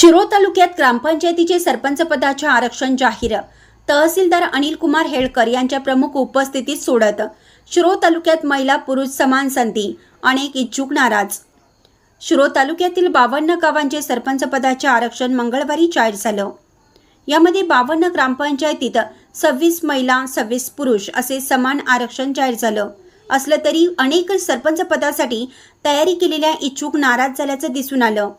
शिरो तालुक्यात ग्रामपंचायतीचे सरपंच पदाचे आरक्षण जाहीर. तहसीलदार अनिल कुमार हेळकर यांच्या प्रमुख उपस्थितीत सोडत शिरो तालुक्यात महिला पुरुष समान संधी अनेक इच्छुक नाराज. शिरो तालुक्यातील बावन्न गावांचे सरपंच पदाचे आरक्षण मंगळवारी जाहीर झालं. यामध्ये बावन्न ग्रामपंचायतीत सव्वीस महिला सव्वीस पुरुष असे समान आरक्षण जाहीर झालं. असलं तरी अनेक सरपंच पदासाठी तयारी केलेल्या इच्छुक नाराज झाल्याचं दिसून आलं.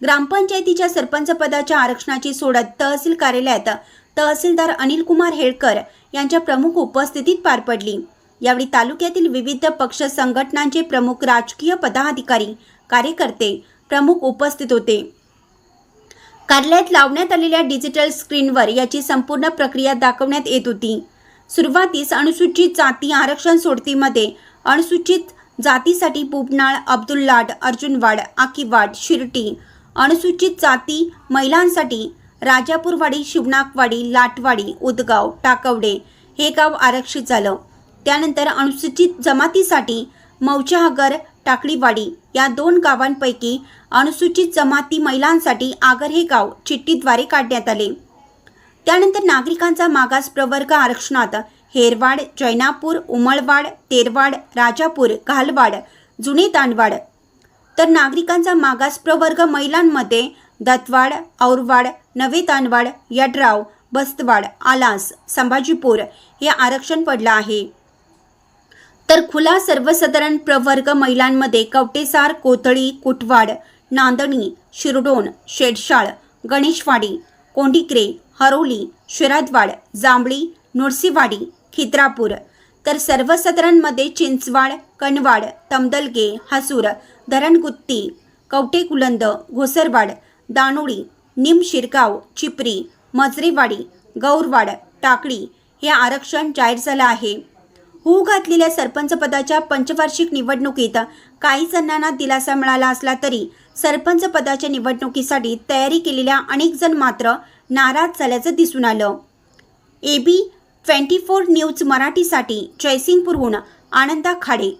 ग्रामपंचायतीच्या सरपंच पदाच्या आरक्षणाची सोडत तहसील कार्यालयात तहसीलदार अनिल कुमार हेळकर यांच्या प्रमुख उपस्थितीत पार पडली. यावेळी तालुक्यातील विविध पक्ष संघटनांचे प्रमुख राजकीय पदाधिकारी कार्यकर्ते प्रमुख उपस्थित होते. कार्यालयात लावण्यात आलेल्या डिजिटल स्क्रीनवर याची संपूर्ण प्रक्रिया दाखवण्यात येत होती. सुरुवातीस अनुसूचित जाती आरक्षण सोडतीमध्ये अनुसूचित जातीसाठी बुबनाळ लाट अर्जुनवाड आकीवाड शिर्टी अनुसूचित जाती महिलांसाठी राजापूरवाडी शिवनाकवाडी लाटवाडी उदगाव टाकवडे हे गाव आरक्षित झालं. त्यानंतर अनुसूचित जमातीसाठी मौचाहगर टाकळीवाडी या दोन गावांपैकी अनुसूचित जमाती महिलांसाठी आगर हे गाव चिठ्ठीद्वारे काढण्यात आले. त्यानंतर नागरिकांचा मागास प्रवर्ग आरक्षणात हेरवाड जैनापूर उमळवाड तेरवाड राजापूर घालवाड जुने तांडवाड तर नागरिकांचा मागास प्रवर्ग महिलांमध्ये दत्तवाड औरवाड नवे तानवाड यड्राव बस्तवाड आलास संभाजीपूर हे आरक्षण पडलं आहे. तर खुला सर्वसाधारण प्रवर्ग महिलांमध्ये कवटेसार कोथळी कुटवाड नांदणी शिरडोन शेडशाळ गणेशवाडी कोंडिक्रे हरोली शिरादवाड जांभळी नुरसीवाडी खिद्रापूर तर सर्व सदरांमध्ये चिंचवाड कणवाड तमदलगे हसूर धरणगुत्ती कवटे कुलंद घोसरवाड दानोळी निम शिरगाव चिपरी मजरेवाडी गौरवाड टाकळी हे आरक्षण जाहीर झालं आहे. होऊ घातलेल्या सरपंचपदाच्या पंचवार्षिक निवडणुकीत काही जणांना दिलासा मिळाला असला तरी सरपंच पदाच्या निवडणुकीसाठी तयारी केलेल्या अनेक जण मात्र नाराज झाल्याचं दिसून आलं. A B twenty four news मराठीसाठी जयसिंगपूरहून आनंदा खाडे.